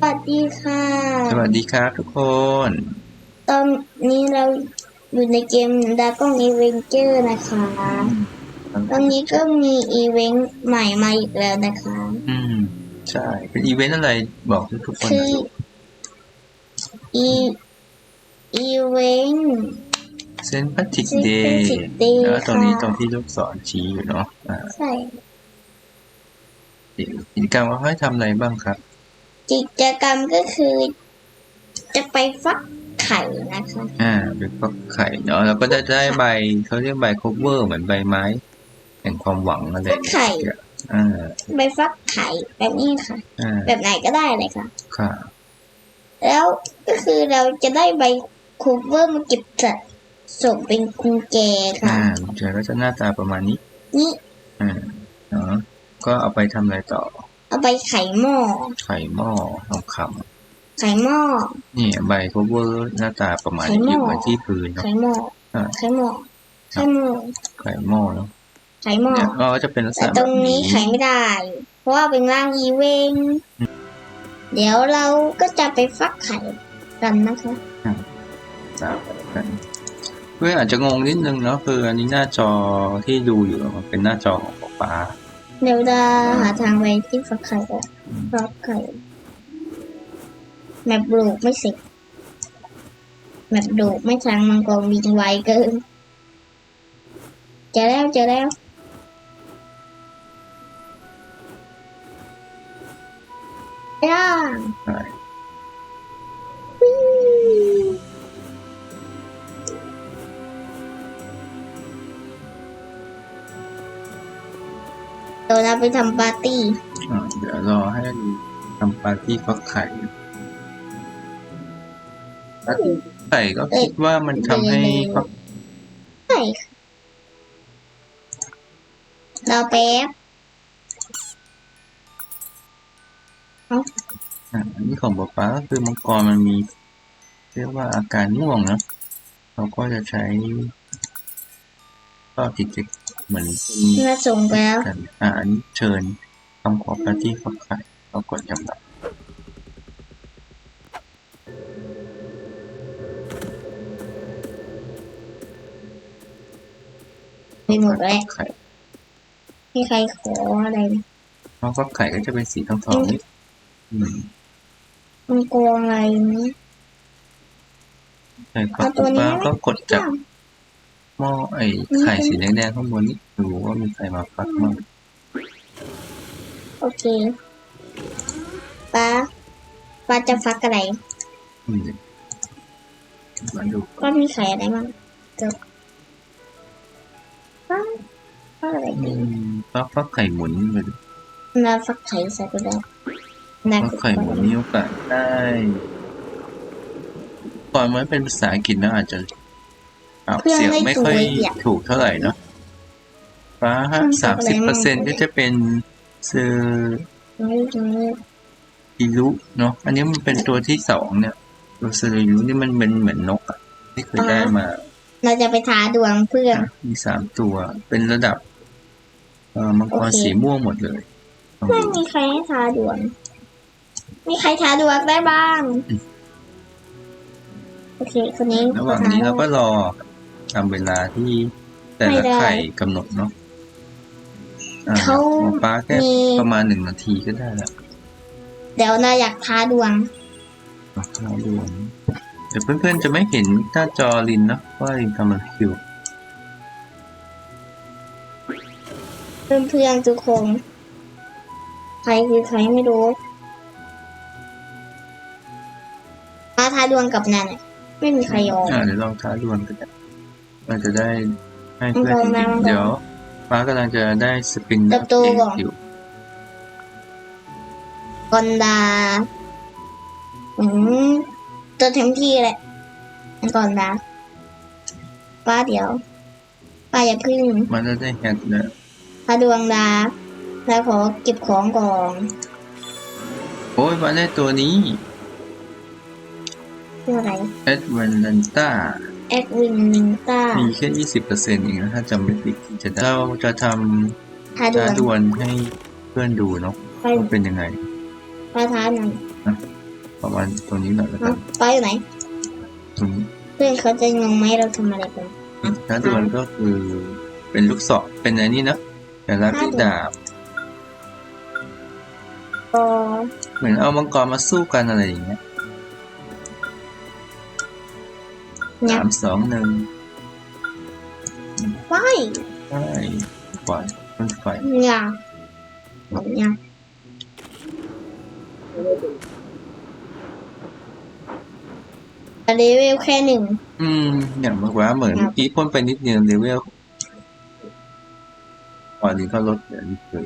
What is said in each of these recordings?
สวัสดีค่ะ สวัสดีครับทุกคน ตอนนี้เราอยู่ในเกมดากองอีเวนเจอร์นะคะ ตอนนี้ก็มีอีเวนต์ใหม่มาอีกแล้วนะคะ อืม ใช่ เป็นอีเวนต์อะไรบอกทุกๆคนหคืน่ออยอีอีเวนต์เซนพัติก Saint เดย์ Patrick Day แล้วตรงนี้ค่ะตรงที่ลูกศรชี้อยู่เนาะอ่าใช่กิจกรรมว่าให้ทำอะไรบ้างครับ กิจกรรมก็คือ จะไปฟักไข่นะคะอ่าเป็นฟักไข่เนาะแล้วก็จะได้ใบเขาเรียกใบ cover เหมือนใบไม้แห่งความหวังอะไรฟักไข่อ่าไปฟักไข่แบบนี้ค่ะอ่าแบบไหนก็ได้เลยค่ะค่ะ แล้วก็คือเราจะได้ใบคูเวอร์มาเก็บจัดส่งเป็นกุญแจค่ะอ่าเจอก็จะหน้าตาประมาณนี้ นี่อ่าเนาะก็เอาไปทำอะไรต่อ เอาไปไขหม้อ ไข่หม้อทองคไขหม้อำนี่ใบ cover หน้าตาประมาณนี้ไข่หม้ออ ยู่ไว้ที่พื้นไขเนาะหม้อ อ่า ไขหม้อ ไขหม้อ ไข่หม้อเนาะไขหม้อ เนี่ยก็จะเป็นลักษแต่ณะตรงนี้ไขไม่ได้ เพราะว่าเป็นร่างอีเวนต์เดี๋ยวเราก็จะไปฟักไข่กันนะคะตามไปกันเพื่อนอาจจะงงนิดนึงเนาะคืออันนี้หน้าจอที่ดูอยู่มันเป็นหน้าจอของป๊าป๊า เดี๋ยวจะหาทางไปที่ฟักไข่ก่อนฟักไข่ แมปโดกไม่เสร็จ แมปโดกไม่ทางมังกรวิ่งไวเกินเจอแล้วเจอแล้วย่าใเดี๋ยวเราไปทำปาร์ตี้อ่าเดี๋ยวรอให้ทำปาร์ตี้ฟักไข่ปาร์ตี้ฟักไข่ก็คิดว่ามันทำให้ฟักใช่ค่ะเราแป๊บอ่าอันนี้ของป๊าป๊าก็คือมังกรมันมี เรียกว่าอาการง่วงเนาะเราก็จะใช้ก็ติด เหมือนเป็นมาส่งไปแล้วกันอ่าอันนี้เชิญคำขอปาร์ตี้ฟักไข่เรากดจำรับไปหมดแล้วไข่มีใครขออะไรไหมเพราะฟักไข่ก็จะเป็นสีทองทองๆนิดอืมมันกลัวอะไรนี้ใช่ครับเอาตัวนี้ป๊าไหมก็กดจาก หม้อไอ้ไข่สีแดงๆข้างบนนี้ดูว่ามีใครมาฟักมั่งโอเคป้าป้าจะฟักอะไรอืมมาดูป้ามีไข่อะไรบ้างเดี๋ยวป้าป้าอะไรอืดีมฟักฟักไข่หมุนเลยนาฟักไข่ใส่ก็ได้นาฟักไข่หมุนมีโอกาสได้ก่อนมันเป็นภาษาอังกฤษนะอาจจะ ออกเสียงไม่ค่อยถูกเท่าไหร่เนาะฟ้าสามสิบเปอร์เซ็นก็จะเป็นเซอร์ไม่ไม่อิรุเนาะอันนี้มันเป็นตัวที่สองเนี่ยตัวเซอร์อิรุนี่มันเป็นเหมือนนกอะที่เคยได้มา เราจะไปทาดวงเพื่อนมีสามตัวเป็นระดับเอ่อมังกรโอเคสีม่วงหมดเลยลองไม่ดูมีใครให้ทาดวงมีใครทาดวงได้บ้าง โอเคคนนี้ระหว่างนี้เราก็รอ ตามเวลาที่แต่ละไข่กำหนดเนาะอ่าเขาหมอป้าแค่มีประมาณหนึ่งนาทีก็ได้แล้วเดี๋ยวนาอยากทาดวงเราดูเดี๋ยวเพื่อนๆจะไม่เห็นหน้าจอลินเนาะว่าลินกำลังคิวเพื่อนๆทุกคนใครคือใครไม่รู้มาทาดวงกับนันอะไม่มีใครยอมอ่าเดี๋ยวลองท้าดวลกัน มันจะได้ให้เพื่อนลองเห็นลองเดี๋ยวป้ากำลังจะได้สปรินเติบโตก่อนอยู่กอนดาอืมตัวเต็มที่แหละก่อนนะป้าเดี๋ยวป้าอย่าพึ่งมันจะได้แฮดเนี่ยพาดวงดาแล้วขอเก็บของก่อนโอ้ยมาได้ตัวนี้ชื่ออะไรเอ็ดวันลันต้า แอดวินนิงต้า มีแค่ยี่สิบเปอร์เซ็นต์เองนะถ้าจำไม่ผิดที่จะได้เราจะททาำดวท้างดวลให้เพื่อนดูเนาะไปว่าเป็นยังไงพาท้าหน่อยนประมาณตรงนี้หน่อยแล้วกัเอ้านไปอยู่ไหนตรงนี้เพื่อนเขาจะงงไหมเราทำอะไรกันถ้าดวลก็คือเป็นลูกศรเป็นอะไรนี่นะแต่ละที่ดาบก็เหมือนเอามังกรมาสู้กันอะไรอย่างเงี้ย สามสองหนึ่งว้ายใช่ปล่อยมันไฟเนี่ยเนี่ยเลเวลแค่หนึ่ง อืม อย่างเมื่อวานเหมือนครับเมื่อกี้พ่นไปนิดเดียวเลเวลตอนนี้ก็ลดเหลือนิดเดียว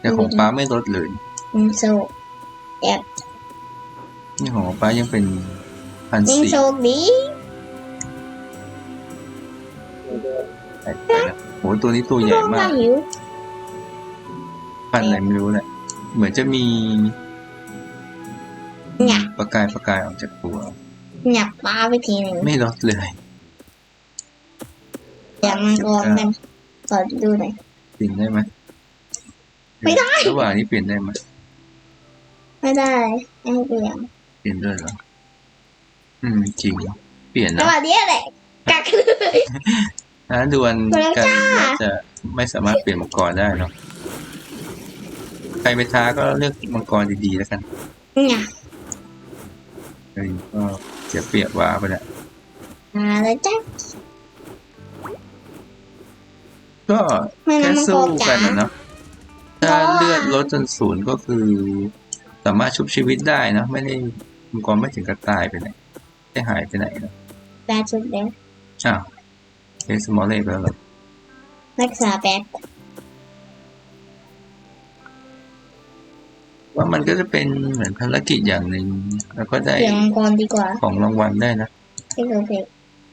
แต่ของป้าไม่ลดเลย อืมโซนี่ของป้ายังเป็นพันยิ่งสี่โชคดี ตัวนี้ตัวใหญ่ร้องมามากหิวพันอะไรไม่รู้แหละ เหมือนจะมีหยักประกายประกายออกจากตัวหยักปลาไปทีหนึ่งไม่ลดเลยอย่างมังกรกันขอดูหน่อยเปลี่ยนได้ไหมไม่ได้ระหว่างนี้เปลี่ยนได้ไหมไม่ได้ไม่ให้เปลี่ยนเปลี่ยนด้วยเหรออืมจริงเปลี่ยนสนะวัสดีแหละกักเลย นะดวลมาแล้วกันจ้าน่าจะไม่สามารถเปลี่ยนมังกรได้เนาะใครไปท้าก็เลือกมังกรดีๆแล้วกันหยักเฮ้ยก็เสียเปรียบว้าไปแล้วมาแล้วจ้ะก็ไม่แค่นะมังกสู้รจ๋ากันนะเนาะถ้าเลือดลดจนศูนย์ก็คือ สามารถชุบชีวิตได้เนอะไม่ได้มังกรไม่ถึงกับตายไปไหนไม่หายไปไหนเนอะแปดชุดแล้วอ้าว เป็นสมอลเล็กแล้วเหรอรักษาแป๊บว่ามันก็จะเป็นเหมือนภารกิจอย่างหนึ่งแล้วก็ได้เสียงมังกรดีกว่าของรางวัลได้นะที่เพอร์เฟกต์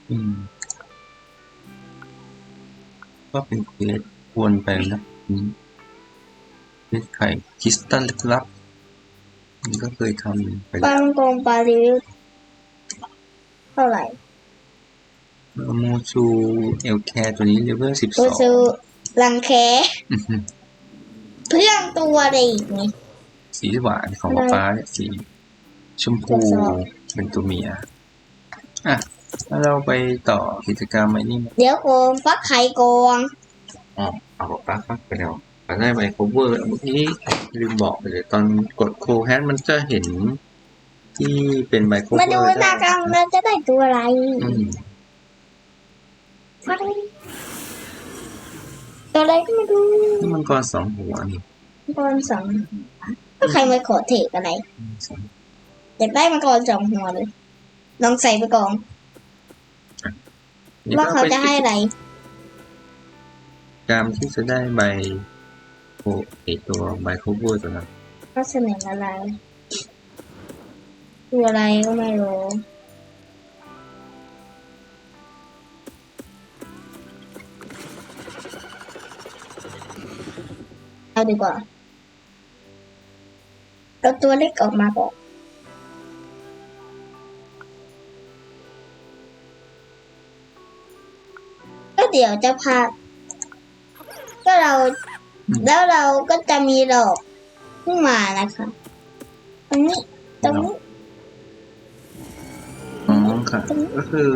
อืม ก็เป็นเควสวนไปนะอืมเควสไข่คริสตัลลึกลับนี่ก็เคยทำไปปแล้ลาวมังกรปลารีวิวเท่าไหร่ โมชูเอลแคร์ตัวนี้เลเวลสิบสกูองซื้อรังแคเพื่อนตัวอะไรอีกนี่ สีหวานของป๊าป๊าเนี่ยสีชมพูทดสอบเป็นตัวเมียอะแล้วเราไปต่อกิจกรรมไอ้นี่ไหมเดี๋ยวโกงฟักไข่โกงอ๋อเอาป๊าป๊าฟักไปแล้วป๊าได้ไมโครเวอร์เมื่อกี้ลืมบอกไปเลยตอนกดโคแฮนมันจะเห็นที่เป็นไมโครเวอร์มาดูหน้ากลางเราจะได้ตัวอะไร อืม ตัวอะไรก็ไม่รู้นี่มังกรสองหัวนี่มังกรสองก็ใครมาขอเทกอะไรสองอยากได้มังกรสองหัวเลย ลองใส่ไปก่อนนี่ว่าก็เขาเป็นจะให้อะไรกิจกรรมที่จะได้ใบโอไอตัวไมโครเวอร์ตัวนั้นก็เสนออะไรตัวอะไรก็ไม่รู้ เอาดีกว่าเอาตัวเล็กออกมาก่อนก็เดี๋ยวจะพา ก็เรา แล้วเราก็จะมีดอกขึ้นมานะคะตรงนี้ตรงนี้ อ๋อค่ะ ก็คือ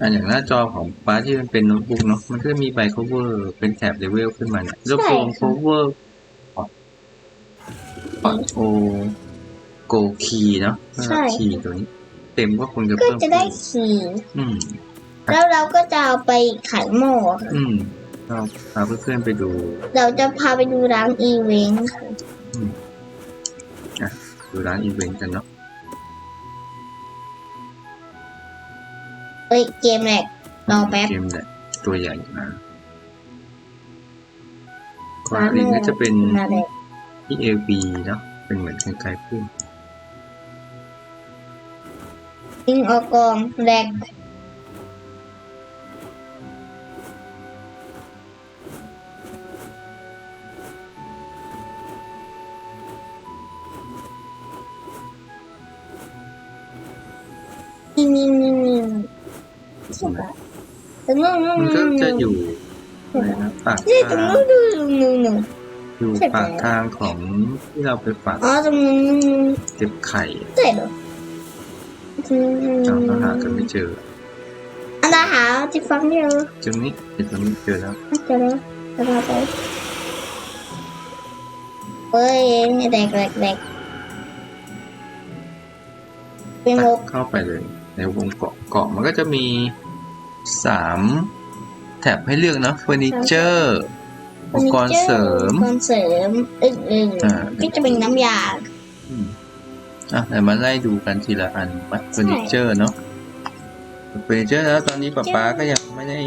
อันอย่างหน้าจอของป้าที่มันเป็นโน้ตบุ๊กเนาะมันก็จะมีใบ cover เป็นแถบเลเวลขึ้นมาเนี่ยรวบรวม cover พอร์ตโอโกคีเนาะใช่ คีตัวนี้ เต็มก็คงจะก็เพิ่มจะได้ขี่อืม แล้วเราก็จะเอาไปขายหม้อค่ะอืมเราพาเพื่อนๆไปดูเราจะพาไปดูร้านอีเวนต์ค่ะ ดูร้านอีเวนต์กันเนาะ เอ้ยเกมแรกรอแป๊บ เกมเนี่ยตัวใหญ่นะก่อนอื่นก็จะเป็น มาเลยที่เอวีเนาะเป็นเหมือนคล้ายๆพุ่มยิงออกกองแรกนี่นี่ นี่นี่ใช่ปะตรงนู้นนู้นมันก็นู้นจะอยู่อะไรนะปากนี่ตรงทางนู้นนู้นนู้นนู้น อยู่ปากทางของที่เราไปฝังอ๋อตรงนั้นเก็บไข่เสร็จเหรออืมเราก็หากันไม่เจออันดาหาจิฟังเดียวจึงนี้เห็นมันไม่เจอแล้วเจอแล้วจะพาไปเฮ้ยแดกแดกแดกเป็นหกเข้าไปเลย ในวงเกาะเกาะมันก็จะมีสามแถบให้เลือกเนอะเฟอร์นิเจอร์อุปกรณ์เสริมอุปกรณ์เสริมอื่นอ่าๆที่จะเป็นน้ำยาอืมอะเดี๋ยวมาไล่ดูกันทีละอันมาเฟอร์นิเจอร์เนาะเฟอร์นิเจอร์แล้วตอนนี้ป๊าป๊าก็ยังไม่ได้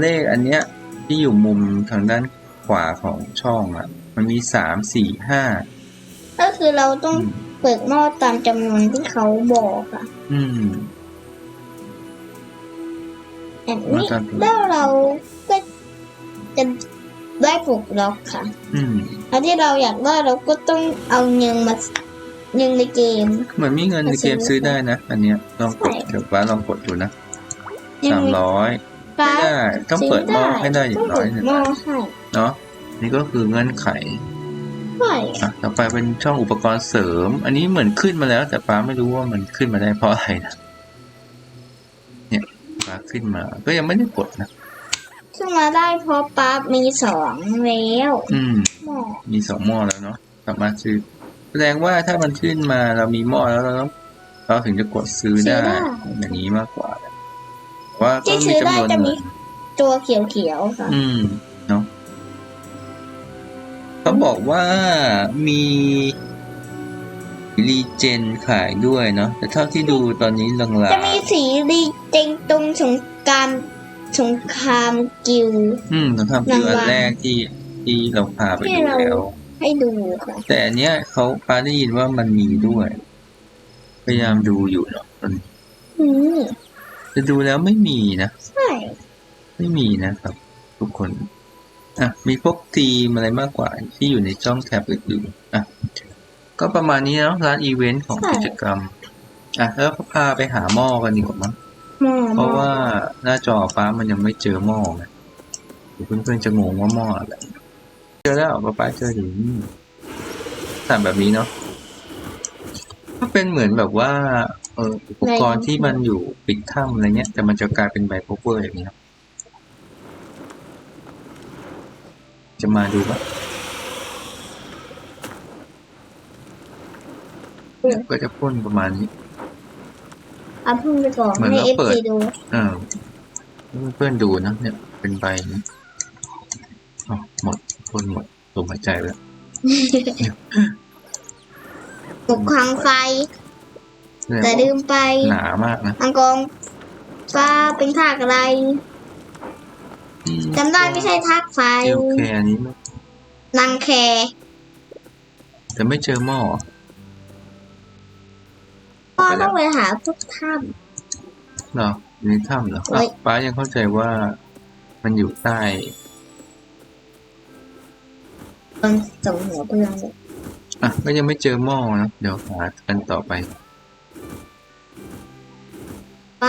เลขอันเนี้ยที่อยู่มุมทางด้านขวาของช่องอะ มันมีสามสี่ห้า ก็คือเราต้องอืมเปิดหม้อตามจำนวนที่เขาบอกอะอืม แบบมานี้ตามแล้วเราก็จะได้ปลูกล็อกค่ะ อืม แล้วที่เราอยากได้เราก็ต้องเอาเงินมาเงินในเกม เหมือนมีเงินในเกมซื้อได้นะ อันเนี้ยลองกดใช่ เดี๋ยวป้าลองกดดูนะเงินสามในร้อยกราฟไม่ได้ ต้องเปิดหม้อให้ได้อย่างน้อยหต้นึ่องเปิดหม้อให้เนาะนี่ก็คือเงื่อนไข ใช่อะต่อไปเป็นช่องอุปกรณ์เสริม อันนี้เหมือนขึ้นมาแล้ว แต่ป้าไม่รู้ว่ามันขึ้นมาได้เพราะอะไรนะ เนี่ยป้าขึ้นมา ก็ยังไม่ได้กดนะ ขึ้นมาได้เพราะปั๊บมีสองแล้วอืม หม้อมีสองหม้อแล้วเนาะสามารถซื้อ แสดงว่าถ้ามันขึ้นมาเรามีหม้อแล้วเราต้องเราถึงจะกดซื้อได้อย่างนี้มากกว่าแหละว่าก็ที่มีซื้อได้จำนวนจะเหมืมีอนตัวเขียวๆค่ะ อืมเนาะเขา บอกว่ามีรีเจนขายด้วยเนาะแต่เท่าที่ดูตอนนี้ลางจะมีสีดีเจงตรงสงกรารสงครามกิลด์ๆอืมสงครามคืออันรางวัลแรกที่ที่เราพาไปที่ดูเราแล้วให้ดูค่ะแต่อันเนี้ยเขาพาได้ยินว่ามันมีด้วย พยายามดูอยู่เนาะตอนนี้อืมจะดูแล้วไม่มีนะ ใช่ ไม่มีนะครับ ทุกคน อะมีพวกทีมอะไรมากกว่าที่อยู่ในช่องแท็บอื่นๆอะก็ประมาณนี้เนาะร้านอีเวนต์ของกิจกรรมอะแล้วก็พาไปหาหม้อกันดีกว่ามั้งหม้อเพราะว่าหน้าจอฟ้ามันยังไม่เจอหม้อไงเดี๋ยวเพื่อนๆจะงงว่าหม้ออะไรเจอแล้วป้าป้าเจอถึงสั่งแบบนี้เนาะก็เป็นเหมือนแบบว่าเอออุปกรณ์ที่มันอยู่ปิดถ้ำอะไรเงี้ย แต่มันจะกลายเป็นไบโพเวอร์อย่างนี้ครับ จะมาดูว่าก็จะพ่นประมาณนี้เอาพึ่งไปก่อนเหมือนให้เราเอฟเปิดซีดูเออให้เพื่อนๆดูนะเนี่ยเป็นใบนี้อ๋อหมดพ่นหมดลมหายใจแล้วปลุกคลังไฟ แต่ลืมไป หนามากนะอังกองฟ้าเป็นทากอะไร จำได้ไม่ใช่ทากไฟเจลแคร์นี้มั้ยนางแคร์แต่ไม่เจอหม้อก็ต้องไปหาพวกถ้เหรออยู่ในถ้ำเหรอเฮ้ยอะป้ายังเข้าใจว่ามันอยู่ใต้ำตอนส่งหัวเพื่อนเลยอะก็ยังไม่เจอหม้อนะเดี๋ยวหากันต่อไป ไป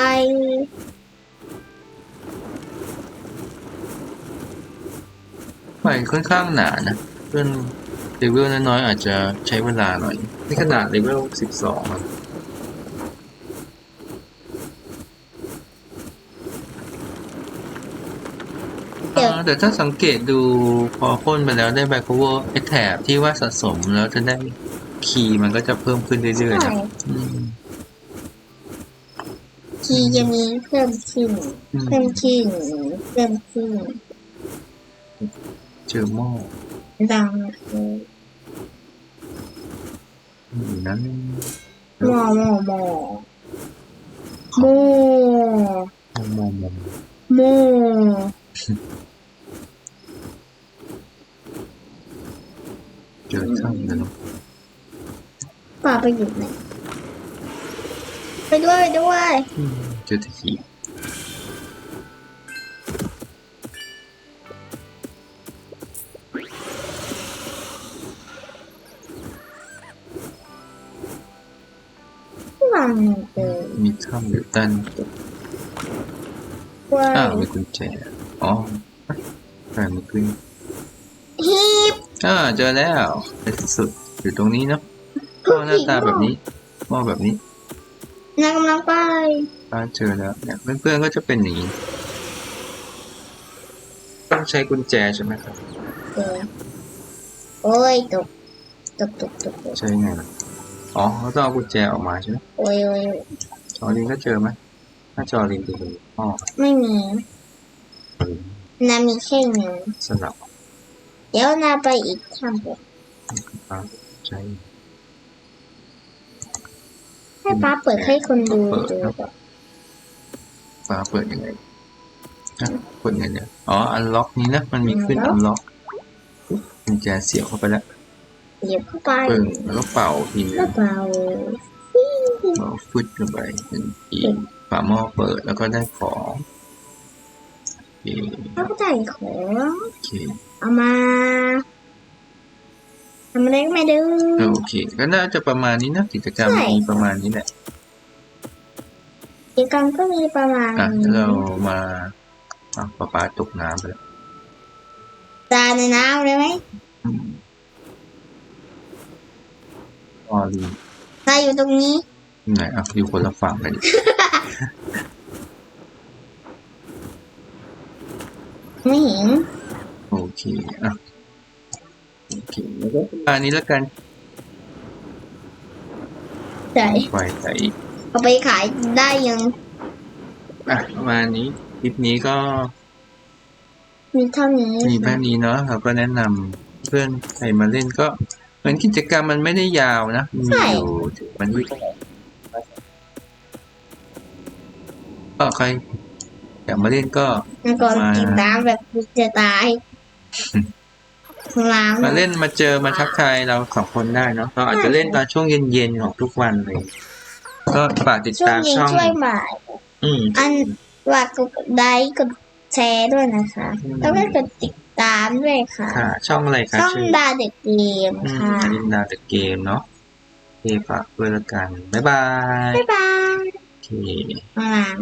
ไฟค่อนข้างหนานะเพื่อนเลเวลน้อยๆอาจจะใช้เวลาหน่อยนี่ขนาดเลเวลสิบสองอะอ่าแต่ถ้าสังเกตดูพอพ่นไปแล้วได้ไบโคเวอร์ไอแถบที่ว่าสะสมแล้วจะได้คีย์มันก็จะเพิ่มขึ้นเรื่อยๆใช่นะอืมคีย์จะมีเพิ่มขึ้นอืมเพิ่มขึ้น เพิ่มขึ้น เจอหม้อดังอยู่นั้นหม้อหม้อหม้อหม้อมองมองมองหม้อเจอถ้ำแล้วเนอะป่าไปอยู่ไหนไปด้วยไปด้วยอืมเจอตะขี บวางเจอมีถ้ำอยู่ด้านว่าอ้าวมีกุญแจอ๋อใส่มันขึ้นฮีบอ่าเจอแล้วในที่สุดอยู่ตรงนี้เนาะก็หน้าตาแบบนี้หม้อแบบนี้นายกำลังไปป้าเจอแล้วเนี่ยเพื่อนๆก็จะเป็นอย่างนี้ต้องใช้กุญแจใช่ไหมครับเจอโอ้ยตกตกตกตกตกใช่ไงล่ะ อ๋อเขาต้องเอากุญแจออกมาใช่ไหมโอ้ยโอ้ยโอ้ยจอรินก็เจอไหมถ้าจอรินดูดูอ๋อไม่มีนามีแค่หนึ่งสลับเดี๋ยวนาไปอีกทางเดียวป้าใช้ให้ป้าเปิดให้คนดูเปิดดูครับก่อนป้าเปิดยังไงอะกดไงเนี่ยอ๋ออันล็อกนี้นะมันมีขึ้นอันล็อกกุญแจเสียบเข้าไปแล้ว เหยียบเข้าไปปึ้งแล้วก็เป่าทีนึแล้วงเปล่าเอาฟึดลงไปเป็นอีกฝาหม้อเปิดแล้วก็ได้ของโอเคแล้วก็ได้ของโอเคเอามาทำอะไรก็ไม่ดูโอเคก็น่าจะประมาณนี้นะกิจกรรมใช่ มีประมาณนี้แหละกิจกรรมก็มีประมาณอะนี้เรามาอะปลาปลาตกน้ำไปแล้วจานในน้ำเลยไหมอืม ออลีนายอยู่ตรงนี้ ไหนอะอยู่คนละฝั่งกันดิไม่เห็นโอเคอะโอเคแล้วก็ประมาณนี้แล้วกันใช่ไปใส่อีกเอาไปขายได้ยังอะประมาณนี้คลิปนี้ก็มีเท่านี้มีแค่นี้เนาะเราก็แนะนำเพื่อนใครมาเล่นก็ เหมือนกิจกรรมมันไม่ได้ยาวนะมีอยู่ถึงมันวิก็ใครอยากมาเล่นก็แล้วก่อนมากินน้ำแบบจะตายล้างมาเล่นมาเจอมาทักทายเราสองคนได้เนาะเราอาจจะเล่นตอนช่วงเย็นๆของทุกวันเลย ก็ฝากติดช่วงตามเย็นช่องช่วยบ่ายอืมอันฝากกดไลค์กดแชร์ด้วยนะคะอืมแล้วก็กดติด ตามด้วยค่ะ ค่ะ ช่องอะไรคะช่องชื่อดาเด็กเกมอืมค่ะลินดาเดอะเกมเนาะโอเคฝากด้วยละกัน บ๊ายบายบ๊ายบายโอเคข้างล่าง